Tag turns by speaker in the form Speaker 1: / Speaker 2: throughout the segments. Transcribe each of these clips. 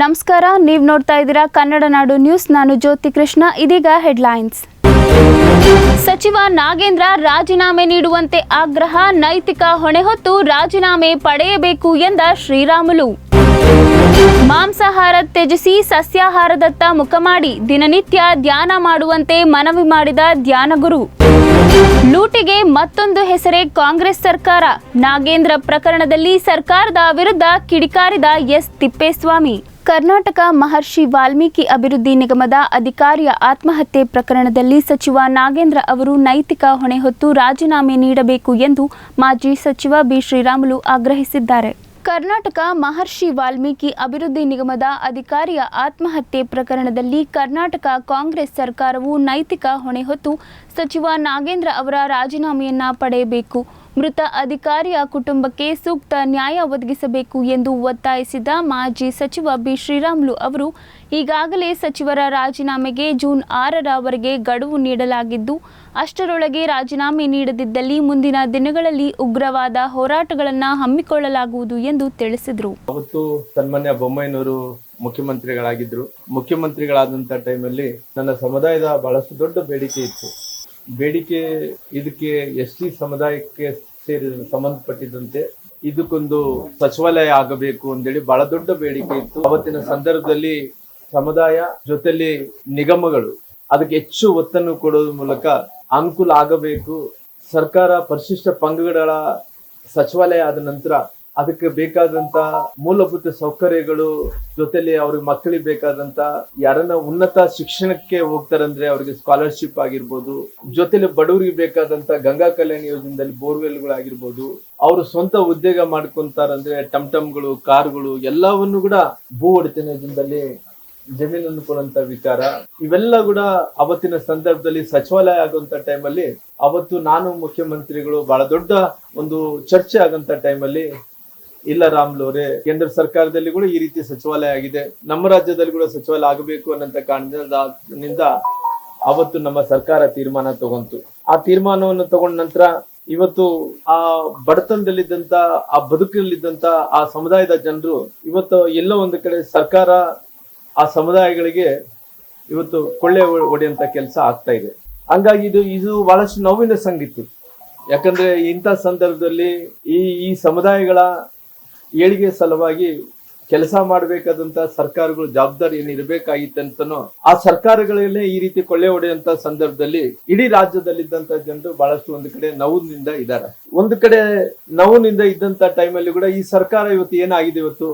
Speaker 1: ನಮಸ್ಕಾರ, ನೀವು ನೋಡ್ತಾ ಇದ್ದೀರಾ ಕನ್ನಡ ನಾಡು ನ್ಯೂಸ್. ನಾನು ಜ್ಯೋತಿ ಕೃಷ್ಣ, ಇದೀಗ ಹೆಡ್ಲೈನ್ಸ್. ಸಚಿವ ನಾಗೇಂದ್ರ ರಾಜೀನಾಮೆ ನೀಡುವಂತೆ ಆಗ್ರಹ, ನೈತಿಕ ಹೊಣೆ ಹೊತ್ತು ರಾಜೀನಾಮೆ ಪಡೆಯಬೇಕು ಎಂದ ಶ್ರೀರಾಮುಲು. ಮಾಂಸಾಹಾರ ತ್ಯಜಿಸಿ ಸಸ್ಯಾಹಾರದತ್ತ ಮುಖ ಮಾಡಿ, ದಿನನಿತ್ಯ ಧ್ಯಾನ ಮಾಡುವಂತೆ ಮನವಿ ಮಾಡಿದ ಧ್ಯಾನಗುರು. ಲೂಟಿಗೆ ಮತ್ತೊಂದು ಹೆಸರೇ ಕಾಂಗ್ರೆಸ್ ಸರ್ಕಾರ. ನಾಗೇಂದ್ರ ಪ್ರಕರಣದಲ್ಲಿ ಸರ್ಕಾರದ ವಿರುದ್ಧ ಕಿಡಿಕಾರಿದ ಎಸ್ ತಿಪ್ಪೇಸ್ವಾಮಿ. ಕರ್ನಾಟಕ ಮಹರ್ಷಿ ವಾಲ್ಮೀಕಿ ಅಭಿವೃದ್ಧಿ ನಿಗಮದ ಅಧಿಕಾರಿಯ ಆತ್ಮಹತ್ಯೆ ಪ್ರಕರಣದಲ್ಲಿ ಸಚಿವ ನಾಗೇಂದ್ರ ಅವರು ನೈತಿಕ ಹೊಣೆ ಹೊತ್ತು ರಾಜೀನಾಮೆ ನೀಡಬೇಕು ಎಂದು ಮಾಜಿ ಸಚಿವ ಬಿ ಶ್ರೀರಾಮುಲು ಆಗ್ರಹಿಸಿದ್ದಾರೆ. ಕರ್ನಾಟಕ ಮಹರ್ಷಿ ವಾಲ್ಮೀಕಿ ಅಭಿವೃದ್ಧಿ ನಿಗಮದ ಅಧಿಕಾರಿಯ ಆತ್ಮಹತ್ಯೆ ಪ್ರಕರಣದಲ್ಲಿ ಕರ್ನಾಟಕ ಕಾಂಗ್ರೆಸ್ ಸರ್ಕಾರವು ನೈತಿಕ ಹೊಣೆ ಹೊತ್ತು ಸಚಿವ ನಾಗೇಂದ್ರ ಅವರ ರಾಜೀನಾಮೆಯನ್ನ ಪಡೆಯಬೇಕು. ಮೃತ ಅಧಿಕಾರಿಯ ಕುಟುಂಬಕ್ಕೆ ಸೂಕ್ತ ನ್ಯಾಯ ಒದಗಿಸಬೇಕು ಎಂದು ಒತ್ತಾಯಿಸಿದ ಮಾಜಿ ಸಚಿವ ಬಿ ಶ್ರೀರಾಮುಲು ಅವರು, ಈಗಾಗಲೇ ಸಚಿವರ ರಾಜೀನಾಮೆಗೆ ಜೂನ್ ಆರರವರೆಗೆ ಗಡುವು ನೀಡಲಾಗಿದ್ದು, ಅಷ್ಟರೊಳಗೆ ರಾಜೀನಾಮೆ ನೀಡದಿದ್ದಲ್ಲಿ ಮುಂದಿನ ದಿನಗಳಲ್ಲಿ ಉಗ್ರವಾದ ಹೋರಾಟಗಳನ್ನು ಹಮ್ಮಿಕೊಳ್ಳಲಾಗುವುದು ಎಂದು ತಿಳಿಸಿದರು.
Speaker 2: ಮುಖ್ಯಮಂತ್ರಿಗಳಾಗಿದ್ರು ಮುಖ್ಯಮಂತ್ರಿಗಳಾದಂತ ಟೈಮಲ್ಲಿ ನನ್ನ ಸಮುದಾಯದ ಬಹಳಷ್ಟು ದೊಡ್ಡ ಬೇಡಿಕೆ ಇತ್ತು. ಬೇಡಿಕೆ ಇದಕ್ಕೆ ಎಸ್ ಟಿ ಸಮುದಾಯಕ್ಕೆ ಸೇರಿ ಸಂಬಂಧಪಟ್ಟಿದ್ದಂತೆ ಇದಕ್ಕೊಂದು ಸಚಿವಾಲಯ ಆಗಬೇಕು ಅಂತೇಳಿ ಬಹಳ ದೊಡ್ಡ ಬೇಡಿಕೆ ಇತ್ತು. ಅವತ್ತಿನ ಸಂದರ್ಭದಲ್ಲಿ ಸಮುದಾಯ ಜೊತೆಲಿ ನಿಗಮಗಳು ಅದಕ್ಕೆ ಹೆಚ್ಚು ಒತ್ತನ್ನು ಕೊಡೋದ್ರ ಮೂಲಕ ಅನುಕೂಲ ಆಗಬೇಕು. ಸರ್ಕಾರ ಪರಿಶಿಷ್ಟ ಪಂಗಡಗಳ ಸಚಿವಾಲಯ ಆದ ನಂತರ ಅದಕ್ಕೆ ಬೇಕಾದಂತ ಮೂಲಭೂತ ಸೌಕರ್ಯಗಳು ಜೊತೆಲಿ ಅವ್ರಿಗೆ ಮಕ್ಕಳಿಗೆ ಬೇಕಾದಂತ ಯಾರನ್ನ ಉನ್ನತ ಶಿಕ್ಷಣಕ್ಕೆ ಹೋಗ್ತಾರಂದ್ರೆ ಅವ್ರಿಗೆ ಸ್ಕಾಲರ್ಶಿಪ್ ಆಗಿರ್ಬೋದು, ಜೊತೆಲಿ ಬಡವರಿಗೆ ಬೇಕಾದಂತ ಗಂಗಾ ಕಲ್ಯಾಣ ಯೋಜನೆಯಲ್ಲಿ ಬೋರ್ವೆಲ್ಗಳಾಗಿರ್ಬೋದು, ಅವರು ಸ್ವಂತ ಉದ್ಯೋಗ ಮಾಡ್ಕೊಂತಾರಂದ್ರೆ ಟಮ್ಟಮ್ಗಳು, ಕಾರ್ಗಳು ಎಲ್ಲವನ್ನು ಕೂಡ ಭೂ ಒಡೆತನ ಯೋಜನೆಯಲ್ಲಿ ಜಮೀನನ್ನು ಕೊಡುವಂತ ವಿಚಾರ. ಇವೆಲ್ಲ ಕೂಡ ಅವತ್ತಿನ ಸಂದರ್ಭದಲ್ಲಿ ಸಚಿವಾಲಯ ಆಗುವಂತ ಟೈಮಲ್ಲಿ ಅವತ್ತು ನಾನು ಮುಖ್ಯಮಂತ್ರಿಗಳು ಬಹಳ ದೊಡ್ಡ ಒಂದು ಚರ್ಚೆ ಆಗಂತ ಟೈಮಲ್ಲಿ ಇಲ್ಲ ರಾಮ್ಲು ಅವರೇ ಕೇಂದ್ರ ಸರ್ಕಾರದಲ್ಲಿ ಕೂಡ ಈ ರೀತಿ ಸಚಿವಾಲಯ ಆಗಿದೆ. ನಮ್ಮ ರಾಜ್ಯದಲ್ಲಿ ಕೂಡ ಸಚಿವಾಲಯ ಆಗಬೇಕು ಅನ್ನಂತ ಕಾರಣದಿಂದ ಅವತ್ತು ನಮ್ಮ ಸರ್ಕಾರ ತೀರ್ಮಾನ ತಗೊಂತು. ಆ ತೀರ್ಮಾನವನ್ನು ತಗೊಂಡ ನಂತರ ಇವತ್ತು ಆ ಬಡತನದಲ್ಲಿದ್ದಂತ, ಆ ಬದುಕಿನಲ್ಲಿದ್ದಂತ, ಆ ಸಮುದಾಯದ ಜನರು ಇವತ್ತು ಎಲ್ಲೋ ಒಂದು ಕಡೆ ಸರ್ಕಾರ ಆ ಸಮುದಾಯಗಳಿಗೆ ಇವತ್ತು ಕೊಳ್ಳೆ ಹೊಡೆಯಂತ ಕೆಲಸ ಆಗ್ತಾ ಇದೆ. ಹಂಗಾಗಿ ಇದು ಇದು ಬಹಳಷ್ಟು ನೋವಿನ ಸಂಗೀತ. ಯಾಕಂದ್ರೆ ಇಂಥ ಸಂದರ್ಭದಲ್ಲಿ ಈ ಈ ಸಮುದಾಯಗಳ ಏಳಿಗೆ ಸಲುವಾಗಿ ಕೆಲಸ ಮಾಡಬೇಕಾದಂತ ಸರ್ಕಾರಗಳು ಜವಾಬ್ದಾರಿ ಏನು ಇರಬೇಕಾಗಿತ್ತಂತನೋ ಆ ಸರ್ಕಾರಗಳಲ್ಲೇ ಈ ರೀತಿ ಕೊಳ್ಳೆ ಹೊಡೆಯುವಂತ ಸಂದರ್ಭದಲ್ಲಿ ಇಡೀ ರಾಜ್ಯದಲ್ಲಿದ್ದಂತ ಜನರು ಬಹಳಷ್ಟು ಒಂದು ಕಡೆ ನೋವಿನಿಂದ ಇದ್ದಾರೆ. ಒಂದು ಕಡೆ ನೋವಿನಿಂದ ಇದ್ದಂತ ಟೈಮಲ್ಲಿ ಕೂಡ ಈ ಸರ್ಕಾರ ಇವತ್ತು ಏನಾಗಿದೆ ಇವತ್ತು?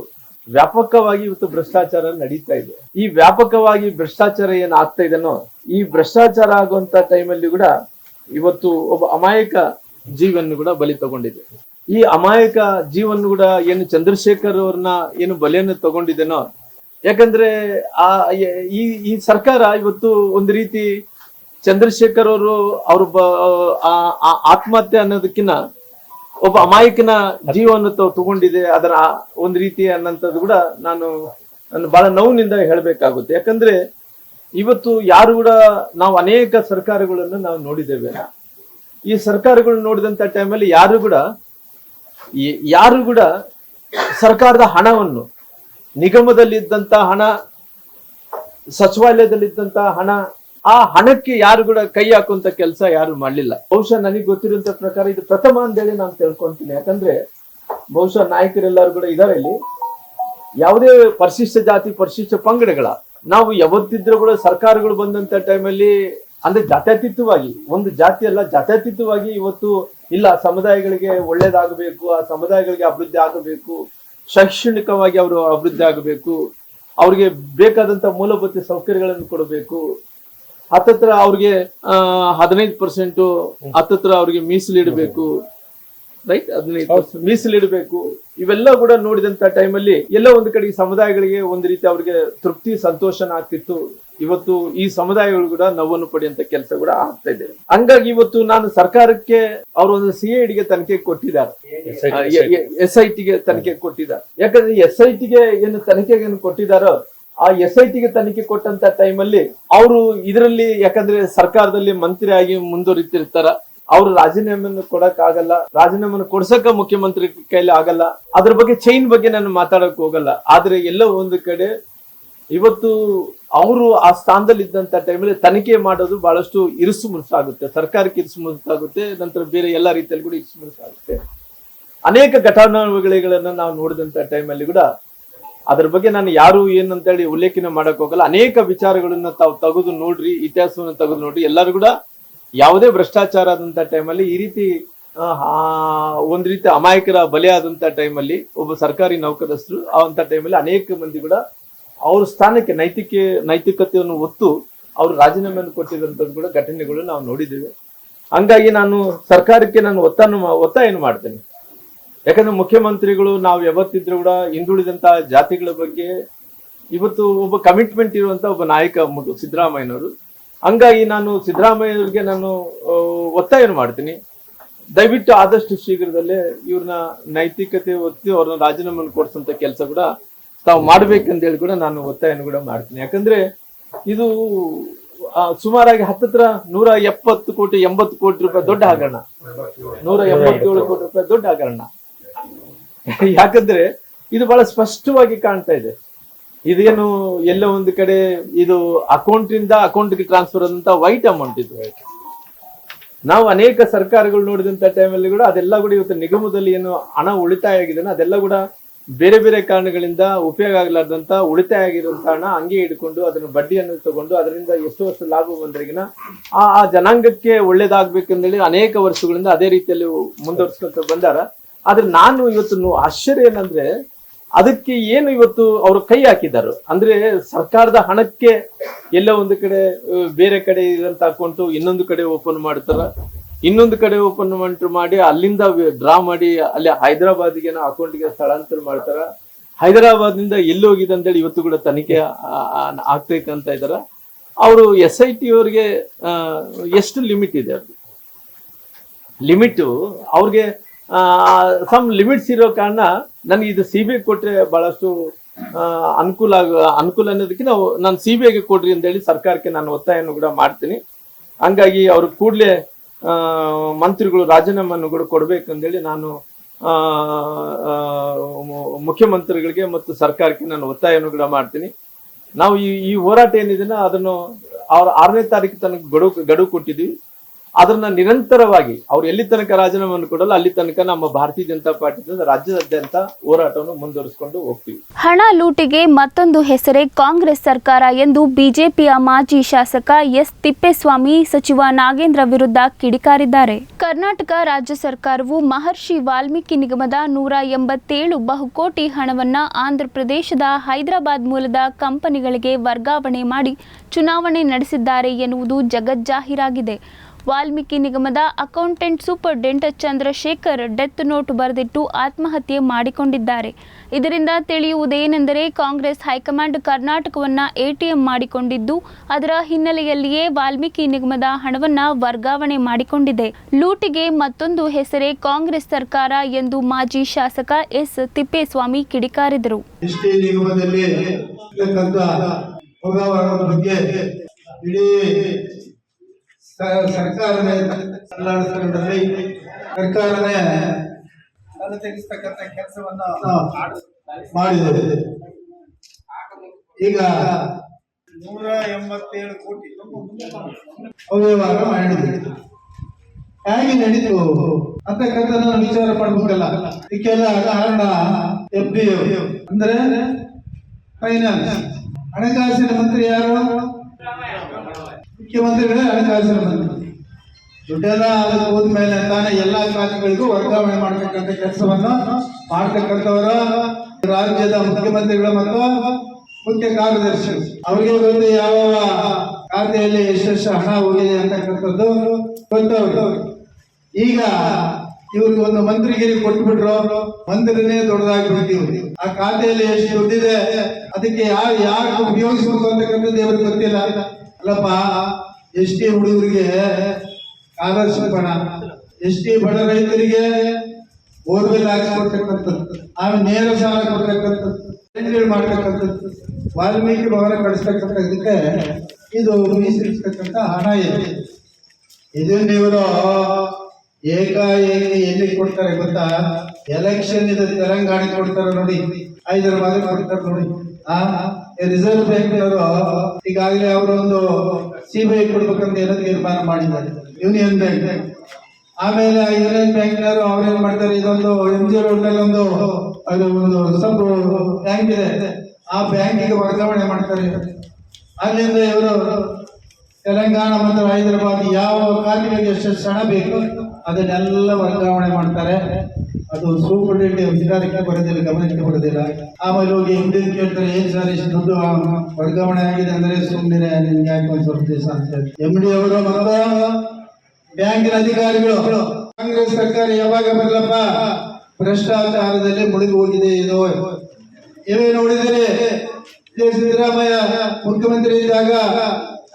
Speaker 2: ವ್ಯಾಪಕವಾಗಿ ಇವತ್ತು ಭ್ರಷ್ಟಾಚಾರ ನಡೀತಾ ಇದೆ. ಈ ವ್ಯಾಪಕವಾಗಿ ಭ್ರಷ್ಟಾಚಾರ ಏನ್ ಆಗ್ತಾ ಇದೆನೋ, ಈ ಭ್ರಷ್ಟಾಚಾರ ಆಗುವಂತ ಟೈಮಲ್ಲಿ ಕೂಡ ಇವತ್ತು ಒಬ್ಬ ಅಮಾಯಕ ಜೀವನ್ನು ಕೂಡ ಬಲಿ ತಗೊಂಡಿದೆ. ಈ ಅಮಾಯಕ ಜೀವನ ಕೂಡ ಏನು ಚಂದ್ರಶೇಖರ್ ಅವ್ರನ್ನ ಏನು ಬಲಿಯನ್ನು ತಗೊಂಡಿದ್ದೇನೋ? ಯಾಕಂದ್ರೆ ಆ, ಈ ಈ ಸರ್ಕಾರ ಇವತ್ತು ಒಂದು ರೀತಿ ಚಂದ್ರಶೇಖರ್ ಅವರು ಅವ್ರ ಆತ್ಮಹತ್ಯೆ ಅನ್ನೋದಕ್ಕಿನ್ನ ಒಬ್ಬ ಅಮಾಯಕನ ಜೀವನ ತಗೊಂಡಿದೆ, ಅದರ ಒಂದು ರೀತಿ ಅನ್ನಂಥದ್ದು ಕೂಡ ನಾನು ನಾನು ಬಹಳ ನೋವಿನಿಂದ ಹೇಳಬೇಕಾಗುತ್ತೆ. ಯಾಕಂದ್ರೆ ಇವತ್ತು ಯಾರು ಕೂಡ ನಾವು ಅನೇಕ ಸರ್ಕಾರಗಳನ್ನು ನಾವು ನೋಡಿದ್ದೇವೆ. ಈ ಸರ್ಕಾರಗಳು ನೋಡಿದಂತ ಟೈಮಲ್ಲಿ ಯಾರು ಕೂಡ ಯಾರು ಕೂಡ ಸರ್ಕಾರದ ಹಣವನ್ನು ನಿಗಮದಲ್ಲಿದ್ದಂತ ಹಣ ಸಚಿವಾಲಯದಲ್ಲಿದ್ದಂತ ಹಣ, ಆ ಹಣಕ್ಕೆ ಯಾರು ಕೂಡ ಕೈ ಹಾಕುವಂತ ಕೆಲಸ ಯಾರು ಮಾಡಲಿಲ್ಲ. ಬಹುಶಃ ನನಗೆ ಗೊತ್ತಿರುವಂತ ಪ್ರಕಾರ ಇದು ಪ್ರಥಮ ಅಂತೇಳಿ ನಾನು ತಿಳ್ಕೊಂತೀನಿ. ಯಾಕಂದ್ರೆ ಬಹುಶಃ ನಾಯಕರೆಲ್ಲರೂ ಕೂಡ ಇದಾರೆ ಇಲ್ಲಿ. ಯಾವುದೇ ಪರಿಶಿಷ್ಟ ಜಾತಿ, ಪರಿಶಿಷ್ಟ ಪಂಗಡಗಳ, ನಾವು ಯಾವತ್ತಿದ್ರೂ ಕೂಡ ಸರ್ಕಾರಗಳು ಬಂದಂತ ಟೈಮಲ್ಲಿ ಅಂದ್ರೆ ಜಾತ್ಯತೀತವಾಗಿ, ಒಂದು ಜಾತಿ ಅಲ್ಲ, ಜಾತ್ಯತೀತವಾಗಿ ಇವತ್ತು ಇಲ್ಲ ಸಮುದಾಯಗಳಿಗೆ ಒಳ್ಳೇದಾಗಬೇಕು ಆ ಸಮುದಾಯಗಳಿಗೆ ಅಭಿವೃದ್ಧಿ ಆಗಬೇಕು ಶೈಕ್ಷಣಿಕವಾಗಿ ಅವರು ಅಭಿವೃದ್ಧಿ ಆಗಬೇಕು ಅವ್ರಿಗೆ ಬೇಕಾದಂತ ಮೂಲಭೂತ ಸೌಕರ್ಯಗಳನ್ನು ಕೊಡಬೇಕು. ಹತ್ತತ್ರ ಅವ್ರಿಗೆ ಹದಿನೈದು ಪರ್ಸೆಂಟ್ ಹತ್ತತ್ರ ಅವ್ರಿಗೆ ಮೀಸಲಿಡಬೇಕು ರೈಟ್? ಹದಿನೈದು ಮೀಸಲಿಡಬೇಕು ಇವೆಲ್ಲ ಕೂಡ ನೋಡಿದಂತ ಟೈಮಲ್ಲಿ ಎಲ್ಲ ಒಂದು ಕಡೆ ಸಮುದಾಯಗಳಿಗೆ ಒಂದು ರೀತಿ ಅವ್ರಿಗೆ ತೃಪ್ತಿ ಸಂತೋಷನ ಆಗ್ತಿತ್ತು. ಇವತ್ತು ಈ ಸಮುದಾಯಗಳು ಕೂಡ ನೋವನ್ನು ಪಡೆಯುವಂತ ಕೆಲಸ ಕೂಡ ಆಗ್ತಾ ಇದೆ. ಹಂಗಾಗಿ ಇವತ್ತು ನಾನು ಸರ್ಕಾರಕ್ಕೆ ಅವರು ಒಂದು ಸಿ ಗೆ ತನಿಖೆ ಕೊಟ್ಟಿದ್ದಾರೆ. ಎಸ್ ಐ ಟಿಗೆ ತನಿಖೆ ಕೊಟ್ಟಿದ್ದಾರೆ. ಯಾಕಂದ್ರೆ ಎಸ್ ಐ ಟಿಗೆ ಏನು ತನಿಖೆಗೆ ಏನು ಕೊಟ್ಟಿದ್ದಾರೋ ಆ ಎಸ್ ಐ ಟಿಗೆ ತನಿಖೆ ಕೊಟ್ಟಂತ ಟೈಮಲ್ಲಿ ಅವರು ಇದರಲ್ಲಿ ಯಾಕಂದ್ರೆ ಸರ್ಕಾರದಲ್ಲಿ ಮಂತ್ರಿ ಆಗಿ ಮುಂದುವರಿತಿರ್ತಾರ. ಅವ್ರು ರಾಜೀನಾಮೆಯನ್ನು ಕೊಡಕ್ ಆಗಲ್ಲ ರಾಜೀನಾಮೆಯನ್ನು ಕೊಡ್ಸಕ ಮುಖ್ಯಮಂತ್ರಿ ಕೈಲಿ ಆಗಲ್ಲ. ಅದ್ರ ಬಗ್ಗೆ ಚೈನ್ ಬಗ್ಗೆ ನಾನು ಮಾತಾಡಕ್ ಹೋಗಲ್ಲ. ಆದ್ರೆ ಎಲ್ಲ ಒಂದು ಕಡೆ ಇವತ್ತು ಅವರು ಆ ಸ್ಥಾನದಲ್ಲಿ ಇದ್ದಂತ ಟೈಮಲ್ಲಿ ತನಿಖೆ ಮಾಡೋದು ಬಹಳಷ್ಟು ಇರುಸು ಮುರುಸಾಗುತ್ತೆ ಸರ್ಕಾರಕ್ಕೆ ಇರುಸು ಮುರುಸಾಗುತ್ತೆ ನಂತರ ಬೇರೆ ಎಲ್ಲ ರೀತಿಯಲ್ಲಿ ಕೂಡ ಇರುಸು ಮುರುಸಾಗುತ್ತೆ ಅನೇಕ ಘಟನಾವಳಿಗಳನ್ನ ನಾವು ನೋಡಿದಂತ ಟೈಮಲ್ಲಿ ಕೂಡ ಅದ್ರ ಬಗ್ಗೆ ನಾನು ಯಾರು ಏನಂತೇಳಿ ಉಲ್ಲೇಖನ ಮಾಡಕ್ ಹೋಗಲ್ಲ. ಅನೇಕ ವಿಚಾರಗಳನ್ನ ತಾವು ತೆಗೆದು ನೋಡ್ರಿ, ಇತಿಹಾಸವನ್ನು ತೆಗೆದು ನೋಡ್ರಿ. ಎಲ್ಲರೂ ಕೂಡ ಯಾವುದೇ ಭ್ರಷ್ಟಾಚಾರ ಆದಂತ ಟೈಮಲ್ಲಿ ಈ ರೀತಿ ಒಂದ್ ರೀತಿ ಅಮಾಯಕರ ಬಲಿಯಾದಂತ ಟೈಮಲ್ಲಿ ಒಬ್ಬ ಸರ್ಕಾರಿ ನೌಕರಸ್ಥರು ಅಂತ ಟೈಮಲ್ಲಿ ಅನೇಕ ಮಂದಿ ಕೂಡ ಅವ್ರ ಸ್ಥಾನಕ್ಕೆ ನೈತಿಕ, ನೈತಿಕತೆಯನ್ನು ಒತ್ತು ಅವರು ರಾಜೀನಾಮೆಯನ್ನು ಕೊಟ್ಟಿದಂಥದ್ದು ಕೂಡ ಘಟನೆಗಳು ನಾವು ನೋಡಿದ್ದೇವೆ. ಹಂಗಾಗಿ ನಾನು ಸರ್ಕಾರಕ್ಕೆ ನಾನು ಒತ್ತಾಯ ಒತ್ತಾಯನ ಮಾಡ್ತೇನೆ. ಯಾಕಂದ್ರೆ ಮುಖ್ಯಮಂತ್ರಿಗಳು ನಾವು ಯಾವತ್ತಿದ್ರು ಕೂಡ ಹಿಂದುಳಿದಂತಹ ಜಾತಿಗಳ ಬಗ್ಗೆ ಇವತ್ತು ಒಬ್ಬ ಕಮಿಟ್ಮೆಂಟ್ ಇರುವಂತ ಒಬ್ಬ ನಾಯಕ ಸಿದ್ದರಾಮಯ್ಯನವರು. ಹಂಗಾಗಿ ನಾನು ಸಿದ್ದರಾಮಯ್ಯವ್ರಿಗೆ ನಾನು ಒತ್ತಾಯನ ಮಾಡ್ತೀನಿ. ದಯವಿಟ್ಟು ಆದಷ್ಟು ಶೀಘ್ರದಲ್ಲೇ ಇವ್ರನ್ನ ನೈತಿಕತೆ ಒತ್ತಿ ಅವ್ರನ್ನ ರಾಜೀನಾಮೆಯನ್ನು ಕೊಡಿಸಂತ ಕೆಲಸ ಕೂಡ ತಾವು ಮಾಡ್ಬೇಕಂತ ಹೇಳಿ ಕೂಡ ನಾನು ಒತ್ತಾಯನ ಕೂಡ ಮಾಡ್ತೀನಿ. ಯಾಕಂದ್ರೆ ಇದು ಸುಮಾರಾಗಿ ಹತ್ತತ್ರ ನೂರ ಎಪ್ಪತ್ತು ಕೋಟಿ, ಎಂಬತ್ತು ಕೋಟಿ ರೂಪಾಯಿ ದೊಡ್ಡ ಹಗರಣ. ನೂರ ಎಂಬತ್ತೇಳು ಕೋಟಿ ರೂಪಾಯಿ ದೊಡ್ಡ ಹಗರಣ. ಯಾಕಂದ್ರೆ ಇದು ಬಹಳ ಸ್ಪಷ್ಟವಾಗಿ ಕಾಣ್ತಾ ಇದೆ. ಇದೇನು ಎಲ್ಲ ಒಂದು ಕಡೆ ಇದು ಅಕೌಂಟ್ ಇಂದ ಅಕೌಂಟ್ಗೆ ಟ್ರಾನ್ಸ್ಫರ್ ಆದಂತ ವೈಟ್ ಅಮೌಂಟ್ ಇದು. ನಾವು ಅನೇಕ ಸರ್ಕಾರಗಳು ನೋಡಿದಂತ ಟೈಮಲ್ಲಿ ಕೂಡ ಅದೆಲ್ಲ ಕೂಡ ಇವತ್ತು ನಿಗಮದಲ್ಲಿ ಏನು ಹಣ ಉಳಿತಾಯ ಆಗಿದೆ ಅದೆಲ್ಲ ಕೂಡ ಬೇರೆ ಬೇರೆ ಕಾರಣಗಳಿಂದ ಉಪಯೋಗ ಆಗ್ಲಾರ್ದಂತ, ಉಳಿತಾಯ ಆಗಿರುವಂತ ಹಣ ಹಂಗೆ ಇಟ್ಕೊಂಡು ಅದನ್ನ ಬಡ್ಡಿಯನ್ನು ತಗೊಂಡು ಅದರಿಂದ ಎಷ್ಟು ವರ್ಷ ಲಾಭ ಬಂದ್ರಿಗಿನ ಆ ಆ ಜನಾಂಗಕ್ಕೆ ಒಳ್ಳೇದಾಗ್ಬೇಕಂದೇಳಿ ಅನೇಕ ವರ್ಷಗಳಿಂದ ಅದೇ ರೀತಿಯಲ್ಲಿ ಮುಂದುವರ್ಸ್ಕೊಂತ ಬಂದಾರ. ಆದ್ರೆ ನಾನು ಇವತ್ತು ಆಶ್ಚರ್ಯ ಏನಂದ್ರೆ, ಅದಕ್ಕೆ ಏನು ಇವತ್ತು ಅವರು ಕೈ ಹಾಕಿದ್ದಾರೆ ಅಂದ್ರೆ ಸರ್ಕಾರದ ಹಣಕ್ಕೆ ಎಲ್ಲ ಒಂದು ಕಡೆ, ಬೇರೆ ಕಡೆ ಇದಂತ ಹಾಕೊಂಡು ಇನ್ನೊಂದು ಕಡೆ ಓಪನ್ ಮಾಡ್ತಾರ. ಇನ್ನೊಂದು ಕಡೆ ಓಪನ್ ಮಾಡಿ, ಅಲ್ಲಿಂದ ಡ್ರಾ ಮಾಡಿ, ಅಲ್ಲಿ ಹೈದರಾಬಾದ್ಗೆ ಅಕೌಂಟ್ಗೆ ಸ್ಥಳಾಂತರ ಮಾಡ್ತಾರ. ಹೈದರಾಬಾದ್ನಿಂದ ಎಲ್ಲಿ ಹೋಗಿದೆ ಅಂತೇಳಿ ಇವತ್ತು ಕೂಡ ತನಿಖೆ ಅಂತ ಇದಾರ. ಅವರು ಎಸ್ ಐ ಟಿ ಅವ್ರಿಗೆ ಎಷ್ಟು ಲಿಮಿಟ್ ಇದೆ ಅವ್ರಿಗೆ ಲಿಮಿಟ್ ಅವ್ರಿಗೆ ಸಮ್ ಲಿಮಿಟ್ಸ್ ಇರೋ ಕಾರಣ ನನಗೆ ಇದು ಸಿ ಬಿ ಐ ಕೊಟ್ರೆ ಬಹಳಷ್ಟು ಅನುಕೂಲ ಆಗ, ಅನುಕೂಲ ಅನ್ನೋದಕ್ಕೆ ನಾವು, ನಾನು ಸಿ ಬಿ ಐಗೆ ಕೊಡ್ರಿ ಅಂತೇಳಿ ಸರ್ಕಾರಕ್ಕೆ ನಾನು ಒತ್ತಾಯವನ್ನು ಕೂಡ ಮಾಡ್ತೀನಿ. ಹಂಗಾಗಿ ಅವ್ರಿಗೆ ಕೂಡಲೇ ಮಂತ್ರಿಗಳು ರಾಜೀನಾಮೆಯನ್ನು ಕೂಡ ಕೊಡ್ಬೇಕಂದೇಳಿ ನಾನು ಮುಖ್ಯಮಂತ್ರಿಗಳಿಗೆ ಮತ್ತು ಸರ್ಕಾರಕ್ಕೆ ನಾನು ಒತ್ತಾಯವನ್ನು ಕೂಡ ಮಾಡ್ತೀನಿ. ನಾವು ಈ ಈ ಹೋರಾಟ ಏನಿದೆ ಅದನ್ನು, ಅವ್ರ ಆರನೇ ತಾರೀಕು ತನಕ ಗಡುವು ಗಡುವು ಕೊಟ್ಟಿದ್ವಿ ಅದನ್ನ ನಿರಂತರವಾಗಿ ಅವ್ರು ಎಲ್ಲಿ ತನಕ ರಾಜೀನಾಮೆಯನ್ನು ಕೊಡಲ್ಲ, ಅಲ್ಲಿ ತನಕ ನಮ್ಮ ಭಾರತೀಯ ಜನತಾ ಪಾರ್ಟಿ ರಾಜ್ಯದಾದ್ಯಂತ ಹೋರಾಟವನ್ನು ಮುಂದುವರಿಸಿಕೊಂಡು ಹೋಗ್ತೀವಿ.
Speaker 1: ಹಣ ಲೂಟಿಗೆ ಮತ್ತೊಂದು ಹೆಸರೇ ಕಾಂಗ್ರೆಸ್ ಸರ್ಕಾರ ಎಂದು ಬಿಜೆಪಿಯ ಮಾಜಿ ಶಾಸಕ ಎಸ್ ತಿಪ್ಪೇಸ್ವಾಮಿ ಸಚಿವ ನಾಗೇಂದ್ರ ವಿರುದ್ಧ ಕಿಡಿಕಾರಿದ್ದಾರೆ. ಕರ್ನಾಟಕ ರಾಜ್ಯ ಸರ್ಕಾರವು ಮಹರ್ಷಿ ವಾಲ್ಮೀಕಿ ನಿಗಮದ ನೂರ ಎಂಬತ್ತೇಳು ಬಹುಕೋಟಿ ಹಣವನ್ನ ಆಂಧ್ರಪ್ರದೇಶದ ಹೈದರಾಬಾದ್ ಮೂಲದ ಕಂಪನಿಗಳಿಗೆ ವರ್ಗಾವಣೆ ಮಾಡಿ ಚುನಾವಣೆ ನಡೆಸಿದ್ದಾರೆ ಎನ್ನುವುದು ಜಗಜ್ಜಾಹೀರಾಗಿದೆ. ವಾಲ್ಮೀಕಿ ನಿಗಮದ accountant superintendent Chandrashekar death note ಬರೆದಿಟ್ಟು ಆತ್ಮಹತ್ಯೆ ಮಾಡಿಕೊಂಡಿದ್ದಾರೆ. ಇದರಿಂದ ತಿಳಿಯುವುದೇನೆಂದರೆ ಕಾಂಗ್ರೆಸ್ ಹೈಕಮಾಂಡ್ ಕರ್ನಾಟಕವನ್ನು ಎಟಿಎಂ ಮಾಡಿಕೊಂಡಿದ್ದು, ಅದರ ಹಿನ್ನೆಲೆಯಲ್ಲಿಯೇ ವಾಲ್ಮೀಕಿ ನಿಗಮದ ಹಣವನ್ನು ವರ್ಗಾವಣೆ ಮಾಡಿಕೊಂಡಿದೆ. ಲೂಟಿಗೆ ಮತ್ತೊಂದು ಹೆಸರೇ ಕಾಂಗ್ರೆಸ್ ಸರ್ಕಾರ ಎಂದು ಮಾಜಿ ಶಾಸಕ ಎಸ್ ತಿಪ್ಪೇಸ್ವಾಮಿ ಕಿಡಿಕಾರಿದರು.
Speaker 3: ಇಡೀ ಇಡೀ ಸ- ಸರ್ಕಾರನೇ ಕರ್ನಾಟಕದಲ್ಲಿ ಸರ್ಕಾರನೇ
Speaker 4: ತೆಗೆಸ್ತಕ್ಕಂಥ ಕೆಲಸವನ್ನ
Speaker 3: ಮಾಡಿದೆ ಈಗ
Speaker 4: ನೂರ ಎಂಬತ್ತೇಳು ಕೋಟಿ.
Speaker 3: ಅವ್ಯವಹಾರ ಮಾಡಿದೆ ಹೇಗೆ ನಡೀತು ಅಂತಕ್ಕಂಥ ನಾವು ವಿಚಾರ ಮಾಡ್ಬೇಕಲ್ಲ. ಇದಕ್ಕೆಲ್ಲ ಕಾರಣ ಎಫ್ ಡಿ ಅಂದ್ರೆ ಫೈನಾನ್ಸ್ ಹಣಕಾಸಿನ ಮಂತ್ರಿ ಯಾರು? ಮುಖ್ಯಮಂತ್ರಿಗಳೇ ಹಣಕಾಸಿನ ಮಂತ್ರಿ ದುಡ್ಡೆಲ್ಲ ಅದಕ್ಕೆ ಹೋದ್ಮೇಲೆ ತಾನೇ ಎಲ್ಲಾ ಖಾತೆಗಳಿಗೂ ವರ್ಗಾವಣೆ ಮಾಡ್ತಕ್ಕಂಥ ಕೆಲಸವನ್ನ ಮಾಡ್ತಕ್ಕಂಥವರ ರಾಜ್ಯದ ಮುಖ್ಯಮಂತ್ರಿಗಳು ಮತ್ತು ಮುಖ್ಯ ಕಾರ್ಯದರ್ಶಿ ಅವರಿಗೆ ಗೊತ್ತು ಯಾವ ಖಾತೆಯಲ್ಲಿ ಎಷ್ಟೆಷ್ಟು ಹಣ ಹೋಗಿದೆ ಅಂತಕ್ಕಂಥದ್ದು ಗೊತ್ತವ್ರು ಈಗ ಇವ್ರಿಗೆ ಒಂದು ಮಂತ್ರಿಗಿರಿ ಕೊಟ್ಬಿಟ್ರು, ಮಂತ್ರಿನೇ ದೊಡ್ಡದಾಗ್ಬಿಡ್ತೀವಿ ಆ ಖಾತೆಯಲ್ಲಿ ಎಷ್ಟು ದುಡ್ಡಿದೆ, ಅದಕ್ಕೆ ಯಾರು ಯಾರು ಉಪಯೋಗಿಸ್ಬೇಕು ಅಂತಕ್ಕಂಥದ್ದು ಇವ್ರಿಗೆ ಗೊತ್ತಿಲ್ಲ. ಅಲ್ಲಪ್ಪ, ಎಸ್ ಟಿ ಹುಡುಗರಿಗೆ ಸ್ಕಾಲರ್ಶಿಪ್ ಬಣ ಎಸ್ ಟಿ ಬಡ ರೈತರಿಗೆ ಬೋರ್ವೆಲ್ ಹಾಕಿಸ್ಕೊಡ್ತಕ್ಕಂಥದ್ದು, ಆಮೇಲೆ ನೇರ ಸಾಲ ಕೊಡ್ತಕ್ಕಂಥದ್ದು ಮಾಡ್ತಕ್ಕಂಥದ್ದು, ವಾಲ್ಮೀಕಿ ಭವನ ಕಳಿಸ್ತಕ್ಕಂಥ ಇದಕ್ಕೆ ಇದು ಮೀಸಲಿರ್ತಕ್ಕಂಥ ಹಣ ಇದೆ. ಇದನ್ನ ಇವರು ಏಕಾಏಕಿ ಎಲ್ಲಿ ಕೊಡ್ತಾರೆ ಗೊತ್ತಾ? ಎಲೆಕ್ಷನ್ ಇದೆ ತೆಲಂಗಾಣ ಕೊಡ್ತಾರೆ ನೋಡಿ ಹೈದರಾಬಾದ್ ಕೊಡ್ತಾರೆ ನೋಡಿ. ಆ ರಿಸರ್ವ್ ಬ್ಯಾಂಕ್ ಅವರು ಈಗಾಗಲೇ ಅವರೊಂದು ಸಿಬಿಐ ಕೊಡ್ಬೇಕಂತ ಏನೋ ತೀರ್ಮಾನ ಮಾಡಿದ್ದಾರೆ. ಯೂನಿಯನ್ ಬ್ಯಾಂಕ್ ಆಮೇಲೆ ಯೂನಿಯನ್ ಬ್ಯಾಂಕ್ನವರು ಅವ್ರೇನ್ ಮಾಡ್ತಾರೆ, ಇದೊಂದು ಎಂ ಜಿ ರೋಡ್ನಲ್ಲಿ ಒಂದು ಅದು ಒಂದು ಸಬ್ ಬ್ಯಾಂಕ್ ಇದೆ. ಆ ಬ್ಯಾಂಕಿಗೆ ವರ್ಗಾವಣೆ ಮಾಡ್ತಾರೆ. ಅಲ್ಲಿಂದ ಇವರು ತೆಲಂಗಾಣ ಮತ್ತು ಹೈದರಾಬಾದ್ ಯಾವ ಕಾರ್ಯಗಳಿಗೆ ಎಷ್ಟು ಹಣ ಬೇಕು ಅದನ್ನೆಲ್ಲ ವರ್ಗಾವಣೆ ಮಾಡ್ತಾರೆ. ಅದು ಸೂಪರಿಂಟೆಂಡೆಂಟ್ ಅಧಿಕಾರಕ್ಕೆ ಬರೋದಿಲ್ಲ, ಗಮನಕ್ಕೆ ಬರೋದಿಲ್ಲ. ಆಮೇಲೆ ಹೋಗಿ ಹಿಂದಿನ ಕೇಳ್ತಾರೆ, ಏನು ಸರ್ ಇಷ್ಟು ದುಡ್ಡು ವರ್ಗಾವಣೆ ಆಗಿದೆ ಅಂದ್ರೆ ಸುಮ್ಮನೆ ನಿಮ್ಗೆ ಯಾಕೆ ಒಂದು ಸ್ವಲ್ಪ ದಿವಸ ಅಂತ ಎಂ ಡಿ ಅವರು ಬ್ಯಾಂಕಿನ ಅಧಿಕಾರಿಗಳು. ಕಾಂಗ್ರೆಸ್ ಸರ್ಕಾರ ಯಾವಾಗ ಬರಲಪ್ಪ? ಭ್ರಷ್ಟಾಚಾರದಲ್ಲಿ ಮುಳುಗಿ ಹೋಗಿದೆ ಇದು. ಏನೇ ನೋಡಿದರೆ? ಸಿದ್ದರಾಮಯ್ಯ ಮುಖ್ಯಮಂತ್ರಿ ಇದ್ದಾಗ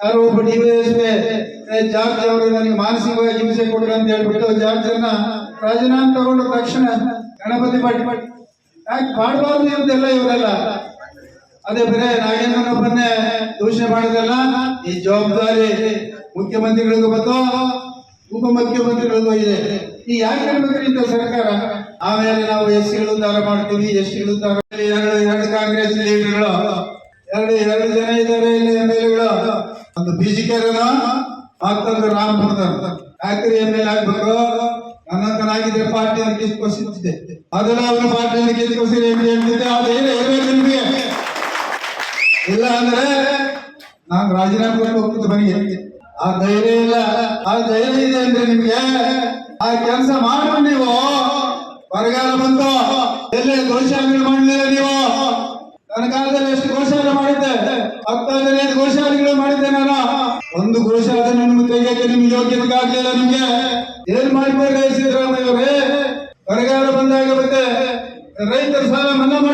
Speaker 3: ಯಾರೊಬ್ಬ ಡಿ ವಿ ಡಿವೈಎಸ್ಪಿ ಜಾರ್ಜ್ ಅವರು ನನಗೆ ಮಾನಸಿಕವಾಗಿ ಹಿಂಸೆ ಕೊಡ್ರಿ ಅಂತ ಹೇಳ್ಬಿಟ್ಟು ಜಾರ್ಜ್ ಅನ್ನ ರಾಜೀನಾಮೆ ತಗೊಂಡ ತಕ್ಷಣ ಗಣಪತಿ ಭಟ್ ಯಾಕೆ ಮಾಡಬಾರ್ದು ಅಂತೆಲ್ಲ ಇವರೆಲ್ಲ. ಅದೇ ಬೇರೆ ನಾಗೇಂದ್ರನೊಬ್ಬನ್ನೇ ದೂಷಣೆ ಮಾಡೋದಲ್ಲ ಈ ಜವಾಬ್ದಾರಿ ಮುಖ್ಯಮಂತ್ರಿಗಳಿಗೂ ಬಂತು, ಉಪಮುಖ್ಯಮಂತ್ರಿಗಳಿಗೂ ಇದೆ ಈ ಯಾಕೆ ಹೇಳ್ಬೇಕ್ರಿ ಇಂಥ ಸರ್ಕಾರ? ಆಮೇಲೆ ನಾವು ಎಸ್ ಸಿ ದಾರ ಮಾಡ್ತೀವಿ ಎಸ್ ಟಿಗಳು ದಾರ ಎರಡು ಎರಡು ಕಾಂಗ್ರೆಸ್ ಲೀಡರ್ಗಳು, ಎರಡು ಎರಡು ಜನ ಇದ್ದಾರೆ ಇಲ್ಲಿ ಎಂ ಎಲ್ ಎಗಳು. ಒಂದು ಬಿಜಿಕೆರನ ರಾಮ್ ಯಾಕ್ರಿ ಎಂ ಎಲ್ ಆಗ್ಬೇಕು? ಪಾರ್ಟಿ ಪಾರ್ಟಿಯನ್ನು ಕಿತ್ಕೊಸಿದ್ದೆ ಅದನ್ನ ಅವರ ಪಾರ್ಟಿಯನ್ನು ಕಿತ್ಕೊಸಿ ಅಂತ ಇಲ್ಲ ಅಂದ್ರೆ ನಾನು ರಾಜೀನಾಮೆ ಕೊಟ್ಟು ಹೋಗ್ತಿದ್ದೆ ಬನ್ನಿ ಆ ಧೈರ್ಯ ಇಲ್ಲ. ಆ ಧೈರ್ಯ ಇದೆ ಅಂದ್ರೆ ನಿಮ್ಗೆ? ಆ ಕೆಲಸ ಮಾಡ್ಕೊಂಡು ನೀವು? ಬರಗಾಲ ಬಂತು? ಎಲ್ಲೇ ದೋಷ ಮಾಡಲಿಲ್ಲ ನೀವು? ನನ್ನ ಕಾಲದಲ್ಲಿ ಎಷ್ಟು ಘೋಷಣೆ ಮಾಡಿದ್ದೆ? ಹತ್ತು ಹದಿನೈದು ಗೋಶಾಲೆಗಳು ಮಾಡಿದ್ದೆ ನಾನು. ಒಂದು ನಿಮ್ಮ ತೆಗಿಯಕ್ಕೆ ನಿಮ್ಗೆ ಯೋಗ್ಯತೆ ಆಗ್ಲಿಲ್ಲ ನಿಮ್ಗೆ? ಏನ್ ಮಾಡ್ಬೇಕು ಸಿದ್ದರಾಮಯ್ಯ ಬರಗಾಲ ಬಂದಾಗ ಮತ್ತೆ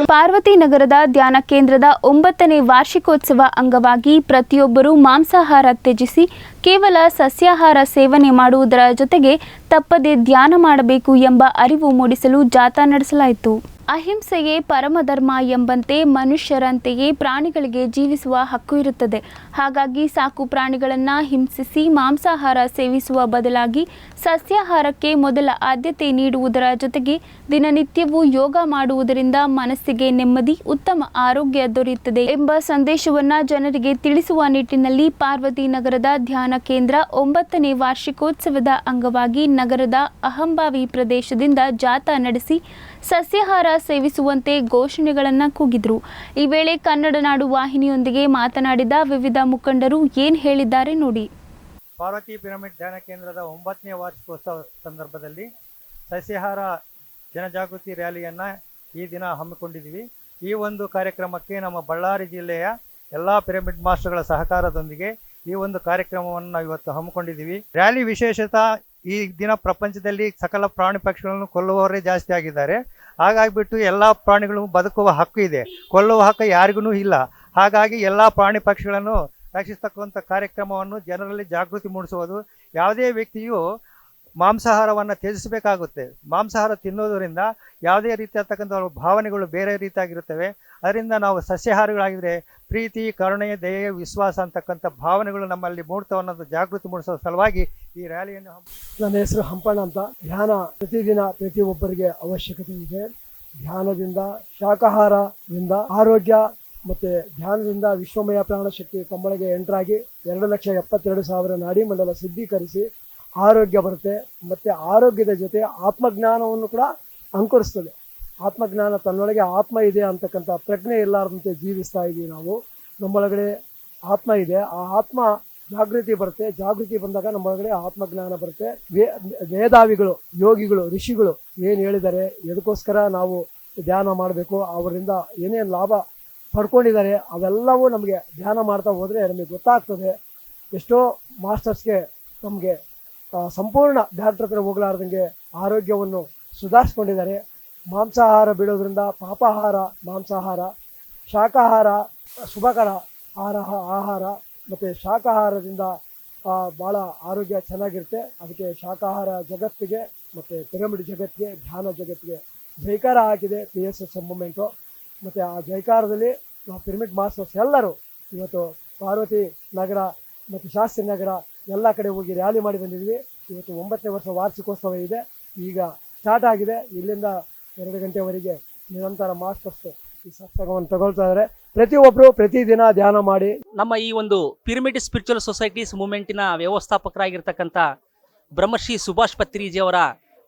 Speaker 1: ಪಾರ್ವತಿ ನಗರದ ಧ್ಯಾನ ಕೇಂದ್ರದ ಒಂಬತ್ತನೇ ವಾರ್ಷಿಕೋತ್ಸವ ಅಂಗವಾಗಿ ಪ್ರತಿಯೊಬ್ಬರೂ ಮಾಂಸಾಹಾರ ತ್ಯಜಿಸಿ ಕೇವಲ ಸಸ್ಯಾಹಾರ ಸೇವನೆ ಮಾಡುವುದರ ಜೊತೆಗೆ ತಪ್ಪದೆ ಧ್ಯಾನ ಮಾಡಬೇಕು ಎಂಬ ಅರಿವು ಮೂಡಿಸಲು ಜಾಥಾ ನಡೆಸಲಾಯಿತು. ಅಹಿಂಸೆಯೇ ಪರಮಧರ್ಮ ಎಂಬಂತೆ ಮನುಷ್ಯರಂತೆಯೇ ಪ್ರಾಣಿಗಳಿಗೆ ಜೀವಿಸುವ ಹಕ್ಕು ಇರುತ್ತದೆ. ಹಾಗಾಗಿ ಸಾಕು ಪ್ರಾಣಿಗಳನ್ನು ಹಿಂಸಿಸಿ ಮಾಂಸಾಹಾರ ಸೇವಿಸುವ ಬದಲಾಗಿ ಸಸ್ಯಾಹಾರಕ್ಕೆ ಮೊದಲ ಆದ್ಯತೆ ನೀಡುವುದರ ಜೊತೆಗೆ ದಿನನಿತ್ಯವೂ ಯೋಗ ಮಾಡುವುದರಿಂದ ಮನಸ್ಸಿಗೆ ನೆಮ್ಮದಿ, ಉತ್ತಮ ಆರೋಗ್ಯ ದೊರೆಯುತ್ತದೆ ಎಂಬ ಸಂದೇಶವನ್ನು ಜನರಿಗೆ ತಿಳಿಸುವ ನಿಟ್ಟಿನಲ್ಲಿ ಪಾರ್ವತಿ ನಗರದ ಧ್ಯಾನ ಕೇಂದ್ರ ಒಂಬತ್ತನೇ ವಾರ್ಷಿಕೋತ್ಸವದ ಅಂಗವಾಗಿ ನಗರದ ಅಹಂಬಾವಿ ಪ್ರದೇಶದಿಂದ ಜಾಥಾ ನಡೆಸಿ ಸಸ್ಯಾಹಾರ ಸೇವಿಸುವಂತೆ ಘೋಷಣೆಗಳನ್ನು ಕೂಗಿದ್ರು. ಈ ವೇಳೆ ಕನ್ನಡ ನಾಡು ವಾಹಿನಿಯೊಂದಿಗೆ ಮಾತನಾಡಿದ ವಿವಿಧ ಮುಖಂಡರು ಏನ್ ಹೇಳಿದ್ದಾರೆ ನೋಡಿ.
Speaker 5: ಪಾರ್ವತಿ ಪಿರಮಿಡ್ ಧ್ಯಾನ ಕೇಂದ್ರದ ಒಂಬತ್ತನೇ ವಾರ್ಷಿಕೋತ್ಸವ ಸಂದರ್ಭದಲ್ಲಿ ಸಸ್ಯಾಹಾರ ಜನಜಾಗೃತಿ ರ್ಯಾಲಿಯನ್ನ ಈ ದಿನ ಹಮ್ಮಿಕೊಂಡಿದ್ದೀವಿ. ಈ ಒಂದು ಕಾರ್ಯಕ್ರಮಕ್ಕೆ ನಮ್ಮ ಬಳ್ಳಾರಿ ಜಿಲ್ಲೆಯ ಎಲ್ಲ ಪಿರಮಿಡ್ ಮಾಸ್ಟರ್ಗಳ ಸಹಕಾರದೊಂದಿಗೆ ಈ ಒಂದು ಕಾರ್ಯಕ್ರಮವನ್ನು ನಾವು ಇವತ್ತು ಹಮ್ಮಿಕೊಂಡಿದ್ದೀವಿ. ರ್ಯಾಲಿ ವಿಶೇಷತ ಈ ದಿನ ಪ್ರಪಂಚದಲ್ಲಿ ಸಕಲ ಪ್ರಾಣಿ ಪಕ್ಷಿಗಳನ್ನು ಕೊಲ್ಲುವವರೇ ಜಾಸ್ತಿ ಆಗಿದ್ದಾರೆ. ಹಾಗಾಗಿಬಿಟ್ಟು ಎಲ್ಲ ಪ್ರಾಣಿಗಳು ಬದುಕುವ ಹಕ್ಕು ಇದೆ. ಕೊಲ್ಲುವ ಹಕ್ಕು ಯಾರಿಗೂ ಇಲ್ಲ. ಹಾಗಾಗಿ ಎಲ್ಲ ಪ್ರಾಣಿ ಪಕ್ಷಿಗಳನ್ನು ರಕ್ಷಿಸ್ತಕ್ಕಂಥ ಕಾರ್ಯಕ್ರಮವನ್ನು ಜನರಲ್ಲಿ ಜಾಗೃತಿ ಮೂಡಿಸುವುದು. ಯಾವುದೇ ವ್ಯಕ್ತಿಯು ಮಾಂಸಾಹಾರವನ್ನು ತ್ಯಜಿಸಬೇಕಾಗುತ್ತೆ. ಮಾಂಸಾಹಾರ ತಿನ್ನೋದರಿಂದ ಯಾವುದೇ ರೀತಿಯಾಗ್ತಕ್ಕಂಥ ಭಾವನೆಗಳು ಬೇರೆ ರೀತಿಯಾಗಿರುತ್ತವೆ. ಅದರಿಂದ ನಾವು ಸಸ್ಯಾಹಾರಿಗಳಾಗಿದ್ದರೆ ಪ್ರೀತಿ, ಕರುಣೆ, ದಯೆ, ವಿಶ್ವಾಸ ಅಂತಕ್ಕಂಥ ಭಾವನೆಗಳು ನಮ್ಮಲ್ಲಿ ಅನ್ನೋದು ಜಾಗೃತಿ ಮೂಡಿಸೋ ಸಲುವಾಗಿ ಈ ರ್ಯಾಲಿಯನ್ನು
Speaker 6: ನನ್ನ ಹೆಸರು ಹಂಪಣ್ಣ ಅಂತ. ಧ್ಯಾನ ಪ್ರತಿದಿನ ಪ್ರತಿಯೊಬ್ಬರಿಗೆ ಅವಶ್ಯಕತೆ ಇದೆ. ಧ್ಯಾನದಿಂದ ಶಾಕಾಹಾರದಿಂದ ಆರೋಗ್ಯ ಮತ್ತು ಧ್ಯಾನದಿಂದ ವಿಶ್ವಮಯ ಪ್ರಾಣಶಕ್ತಿ ತಮ್ಮೊಳಗೆ ಎಂಟ್ರಾಗಿ ಎರಡು ಲಕ್ಷ ಎಪ್ಪತ್ತೆರಡು ಸಾವಿರ ನಾಡಿ ಮಂಡಲ ಸಿದ್ಧೀಕರಿಸಿ ಆರೋಗ್ಯ ಬರುತ್ತೆ, ಮತ್ತೆ ಆರೋಗ್ಯದ ಜೊತೆ ಆತ್ಮಜ್ಞಾನವನ್ನು ಕೂಡ ಅಂಕುರಿಸ್ತದೆ. ಆತ್ಮಜ್ಞಾನ ತನ್ನೊಳಗೆ ಆತ್ಮ ಇದೆ ಅಂತಕ್ಕಂಥ ಪ್ರಜ್ಞೆ ಇಲ್ಲಾರದಂತೆ ಜೀವಿಸ್ತಾ ಇದ್ದೀವಿ ನಾವು. ನಮ್ಮೊಳಗಡೆ ಆತ್ಮ ಇದೆ. ಆ ಆತ್ಮ ಜಾಗೃತಿ ಬರುತ್ತೆ. ಜಾಗೃತಿ ಬಂದಾಗ ನಮ್ಮೊಳಗಡೆ ಆತ್ಮಜ್ಞಾನ ಬರುತ್ತೆ. ವೇದಾವಿಗಳು, ಯೋಗಿಗಳು, ಋಷಿಗಳು ಏನು ಹೇಳಿದ್ದಾರೆ, ಎದಕ್ಕೋಸ್ಕರ ನಾವು ಧ್ಯಾನ ಮಾಡಬೇಕು, ಅವರಿಂದ ಏನೇನು ಲಾಭ ಪಡ್ಕೊಂಡಿದ್ದಾರೆ, ಅವೆಲ್ಲವೂ ನಮಗೆ ಧ್ಯಾನ ಮಾಡ್ತಾ ಹೋದರೆ ನಮಗೆ ಗೊತ್ತಾಗ್ತದೆ. ಎಷ್ಟೋ ಮಾಸ್ಟರ್ಸ್ಗೆ ನಮಗೆ ಸಂಪೂರ್ಣ ಡಾಕ್ಟರ್ ಹತ್ರ ಹೋಗ್ಲಾರ್ದಂಗೆ ಆರೋಗ್ಯವನ್ನು ಸುಧಾರಿಸ್ಕೊಂಡಿದ್ದಾರೆ. ಮಾಂಸಾಹಾರ ಬೀಳೋದ್ರಿಂದ ಪಾಪಾಹಾರ, ಮಾಂಸಾಹಾರ ಶಾಖಾಹಾರ ಶುಭಕರ ಆಹಾರ ಆಹಾರ ಮತ್ತು ಶಾಖಾಹಾರದಿಂದ ಭಾಳ ಆರೋಗ್ಯ ಚೆನ್ನಾಗಿರುತ್ತೆ. ಅದಕ್ಕೆ ಶಾಖಾಹಾರ ಜಗತ್ತಿಗೆ ಮತ್ತು ಪಿರಮಿಡ್ ಜಗತ್ತಿಗೆ, ಧ್ಯಾನ ಜಗತ್ತಿಗೆ ಜೈಕಾರ ಹಾಕಿದೆ ಪಿ ಎಸ್ ಎಸ್ ಮೂಮೆಂಟು ಮತ್ತು ಆ ಜೈಕಾರದಲ್ಲಿ ಪಿರಮಿಡ್ ಮಾಸ್ಟರ್ಸ್ ಎಲ್ಲರೂ ಇವತ್ತು ಪಾರ್ವತಿ ನಗರ ಮತ್ತು ಶಾಸ್ತ್ರಿ ನಗರ ಎಲ್ಲ ಕಡೆ ಹೋಗಿ ರ್ಯಾಲಿ ಮಾಡಿ ಬಂದಿದ್ವಿ. ಇವತ್ತು ಒಂಬತ್ತನೇ ವರ್ಷ ವಾರ್ಷಿಕೋತ್ಸವ ಇದೆ. ಈಗ ಸ್ಟಾರ್ಟ್ ಆಗಿದೆ. ಇಲ್ಲಿಂದ ಎರಡು ಗಂಟೆವರೆಗೆ ನಿರಂತರ ಮಾಸ್ಟರ್ಸ್ ಈ ಸಪ್ತಾಹವನ್ನು ತಗೊಳ್ತಾ ಇದ್ದಾರೆ. ಪ್ರತಿಯೊಬ್ಬರು ಪ್ರತಿದಿನ ಧ್ಯಾನ ಮಾಡಿ.
Speaker 7: ನಮ್ಮ ಈ ಒಂದು ಪಿರಮಿಡ್ ಸ್ಪಿರಿಚುವಲ್ ಸೊಸೈಟೀಸ್ ಮೂಮೆಂಟಿನ ವ್ಯವಸ್ಥಾಪಕರಾಗಿರ್ತಕ್ಕಂಥ ಬ್ರಹ್ಮಶ್ರೀ ಸುಭಾಷ್ ಪತ್ರಿಜಿಯವರ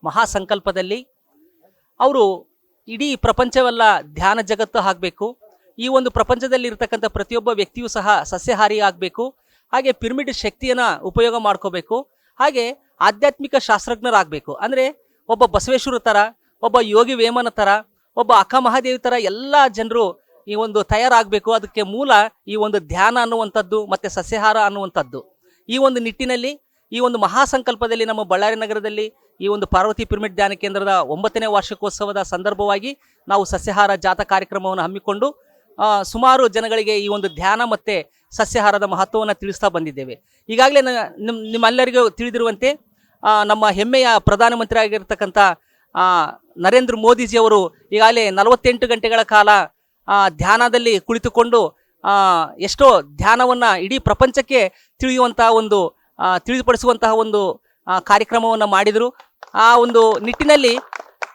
Speaker 7: ಮಹಾ ಸಂಕಲ್ಪದಲ್ಲಿ ಅವರು ಇಡೀ ಪ್ರಪಂಚವೆಲ್ಲ ಧ್ಯಾನ ಜಗತ್ತು ಆಗಬೇಕು. ಈ ಒಂದು ಪ್ರಪಂಚದಲ್ಲಿ ಇರತಕ್ಕಂಥ ಪ್ರತಿಯೊಬ್ಬ ವ್ಯಕ್ತಿಯೂ ಸಹ ಸಸ್ಯಹಾರಿ ಆಗಬೇಕು. ಹಾಗೆ ಪಿರಮಿಡ್ ಶಕ್ತಿಯನ್ನು ಉಪಯೋಗ ಮಾಡ್ಕೋಬೇಕು. ಹಾಗೆ ಆಧ್ಯಾತ್ಮಿಕ ಶಾಸ್ತ್ರಜ್ಞರಾಗಬೇಕು. ಅಂದರೆ ಒಬ್ಬ ಬಸವೇಶ್ವರ ಥರ, ಒಬ್ಬ ಯೋಗಿ ವೇಮನ ಥರ, ಒಬ್ಬ ಅಕ್ಕ ಮಹಾದೇವಿ ಥರ ಎಲ್ಲ ಜನರು ಈ ಒಂದು ತಯಾರಾಗಬೇಕು. ಅದಕ್ಕೆ ಮೂಲ ಈ ಒಂದು ಧ್ಯಾನ ಅನ್ನುವಂಥದ್ದು, ಮತ್ತು ಸಸ್ಯಹಾರ ಅನ್ನುವಂಥದ್ದು. ಈ ಒಂದು ನಿಟ್ಟಿನಲ್ಲಿ, ಈ ಒಂದು ಮಹಾಸಂಕಲ್ಪದಲ್ಲಿ ನಮ್ಮ ಬಳ್ಳಾರಿ ನಗರದಲ್ಲಿ ಈ ಒಂದು ಪಾರ್ವತಿ ಪಿರಮಿಡ್ ಧ್ಯಾನ ಕೇಂದ್ರದ ಒಂಬತ್ತನೇ ವಾರ್ಷಿಕೋತ್ಸವದ ಸಂದರ್ಭವಾಗಿ ನಾವು ಸಸ್ಯಹಾರ ಜಾಥಾ ಕಾರ್ಯಕ್ರಮವನ್ನು ಹಮ್ಮಿಕೊಂಡು ಸುಮಾರು ಜನಗಳಿಗೆ ಈ ಒಂದು ಧ್ಯಾನ ಮತ್ತು ಸಸ್ಯಾಹಾರದ ಮಹತ್ವವನ್ನು ತಿಳಿಸ್ತಾ ಬಂದಿದ್ದೇವೆ. ಈಗಾಗಲೇ ನ- ನಿಮ್, ನಿಮ್ಮೆಲ್ಲರಿಗೂ ತಿಳಿದಿರುವಂತೆ ನಮ್ಮ ಹೆಮ್ಮೆಯ ಪ್ರಧಾನಮಂತ್ರಿ ಆಗಿರ್ತಕ್ಕಂಥ ನರೇಂದ್ರ ಮೋದಿಜಿಯವರು ಈಗಾಗಲೇ ನಲವತ್ತೆಂಟು ಗಂಟೆಗಳ ಕಾಲ ಧ್ಯಾನದಲ್ಲಿ ಕುಳಿತುಕೊಂಡು ಎಷ್ಟೋ ಧ್ಯಾನವನ್ನು ಇಡೀ ಪ್ರಪಂಚಕ್ಕೆ ತಿಳಿಯುವಂತಹ ಒಂದು ತಿಳಿದುಪಡಿಸುವಂತಹ ಒಂದು ಕಾರ್ಯಕ್ರಮವನ್ನು ಮಾಡಿದರು. ಆ ಒಂದು ನಿಟ್ಟಿನಲ್ಲಿ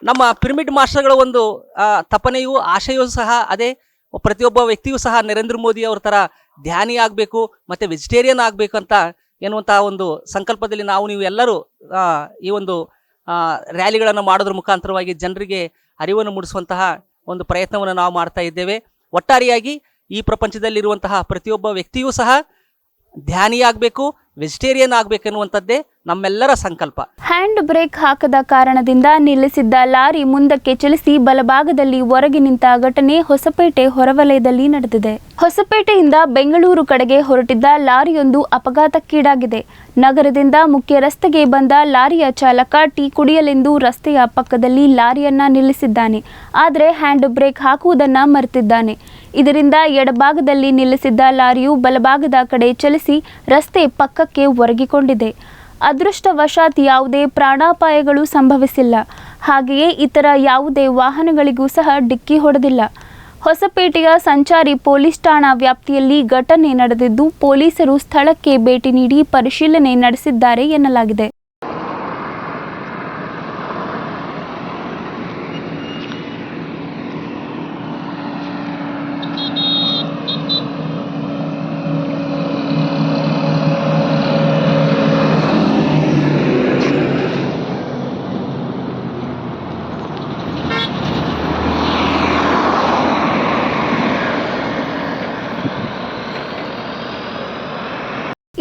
Speaker 7: ನಮ್ಮ ಪಿರಮಿಡ್ ಮಾಸ್ಟರ್ಗಳ ಒಂದು ತಪನೆಯು ಆಶಯವೂ ಸಹ ಅದೇ, ಪ್ರತಿಯೊಬ್ಬ ವ್ಯಕ್ತಿಯೂ ಸಹ ನರೇಂದ್ರ ಮೋದಿ ಅವರ ಥರ ಧ್ಯಾನಿ ಆಗಬೇಕು ಮತ್ತು ವೆಜಿಟೇರಿಯನ್ ಆಗಬೇಕು ಅಂತ ಎನ್ನುವಂಥ ಒಂದು ಸಂಕಲ್ಪದಲ್ಲಿ ನಾವು ನೀವು ಎಲ್ಲರೂ ಈ ಒಂದು ರ್ಯಾಲಿಗಳನ್ನು ಮಾಡೋದ್ರ ಮುಖಾಂತರವಾಗಿ ಜನರಿಗೆ ಅರಿವನ್ನು ಮೂಡಿಸುವಂತಹ ಒಂದು ಪ್ರಯತ್ನವನ್ನು ನಾವು ಮಾಡ್ತಾ ಇದ್ದೇವೆ. ಒಟ್ಟಾರೆಯಾಗಿ ಈ ಪ್ರಪಂಚದಲ್ಲಿರುವಂತಹ ಪ್ರತಿಯೊಬ್ಬ ವ್ಯಕ್ತಿಯೂ ಸಹ ಧ್ಯಾನಿಯಾಗಬೇಕು ವೆಜಿಟೇರಿಯನ್ ಆಗಬೇಕೆನ್ನುವಂಥದ್ದೇ ನಮ್ಮೆಲ್ಲರ ಸಂಕಲ್ಪ.
Speaker 1: ಹ್ಯಾಂಡ್ ಬ್ರೇಕ್ ಹಾಕದ ಕಾರಣದಿಂದ ನಿಲ್ಲಿಸಿದ್ದ ಲಾರಿ ಮುಂದಕ್ಕೆ ಚಲಿಸಿ ಬಲಭಾಗದಲ್ಲಿ ಹೊರಗೆ ನಿಂತ ಘಟನೆ ಹೊಸಪೇಟೆ ಹೊರವಲಯದಲ್ಲಿ ನಡೆದಿದೆ. ಹೊಸಪೇಟೆಯಿಂದ ಬೆಂಗಳೂರು ಕಡೆಗೆ ಹೊರಟಿದ್ದ ಲಾರಿಯೊಂದು ಅಪಘಾತಕ್ಕೀಡಾಗಿದೆ. ನಗರದಿಂದ ಮುಖ್ಯ ರಸ್ತೆಗೆ ಬಂದ ಲಾರಿಯ ಚಾಲಕ ಟೀ ಕುಡಿಯಲೆಂದು ರಸ್ತೆಯ ಪಕ್ಕದಲ್ಲಿ ಲಾರಿಯನ್ನ ನಿಲ್ಲಿಸಿದ್ದಾನೆ. ಆದರೆ ಹ್ಯಾಂಡ್ ಬ್ರೇಕ್ ಹಾಕುವುದನ್ನ ಮರೆತಿದ್ದಾನೆ. ಇದರಿಂದ ಎಡಭಾಗದಲ್ಲಿ ನಿಲ್ಲಿಸಿದ್ದ ಲಾರಿಯು ಬಲಭಾಗದ ಕಡೆ ಚಲಿಸಿ ರಸ್ತೆ ಪಕ್ಕಕ್ಕೆ ಒರಗಿಕೊಂಡಿದೆ. ಅದೃಷ್ಟವಶಾತ್ ಯಾವುದೇ ಪ್ರಾಣಾಪಾಯಗಳು ಸಂಭವಿಸಿಲ್ಲ. ಹಾಗೆಯೇ ಇತರ ಯಾವುದೇ ವಾಹನಗಳಿಗೂ ಸಹ ಡಿಕ್ಕಿ ಹೊಡೆದಿಲ್ಲ. ಹೊಸಪೇಟೆಯ ಸಂಚಾರಿ ಪೊಲೀಸ್ ಠಾಣಾ ವ್ಯಾಪ್ತಿಯಲ್ಲಿ ಘಟನೆ ನಡೆದಿದ್ದು ಪೊಲೀಸರು ಸ್ಥಳಕ್ಕೆ ಭೇಟಿ ನೀಡಿ ಪರಿಶೀಲನೆ ನಡೆಸಿದ್ದಾರೆ ಎನ್ನಲಾಗಿದೆ.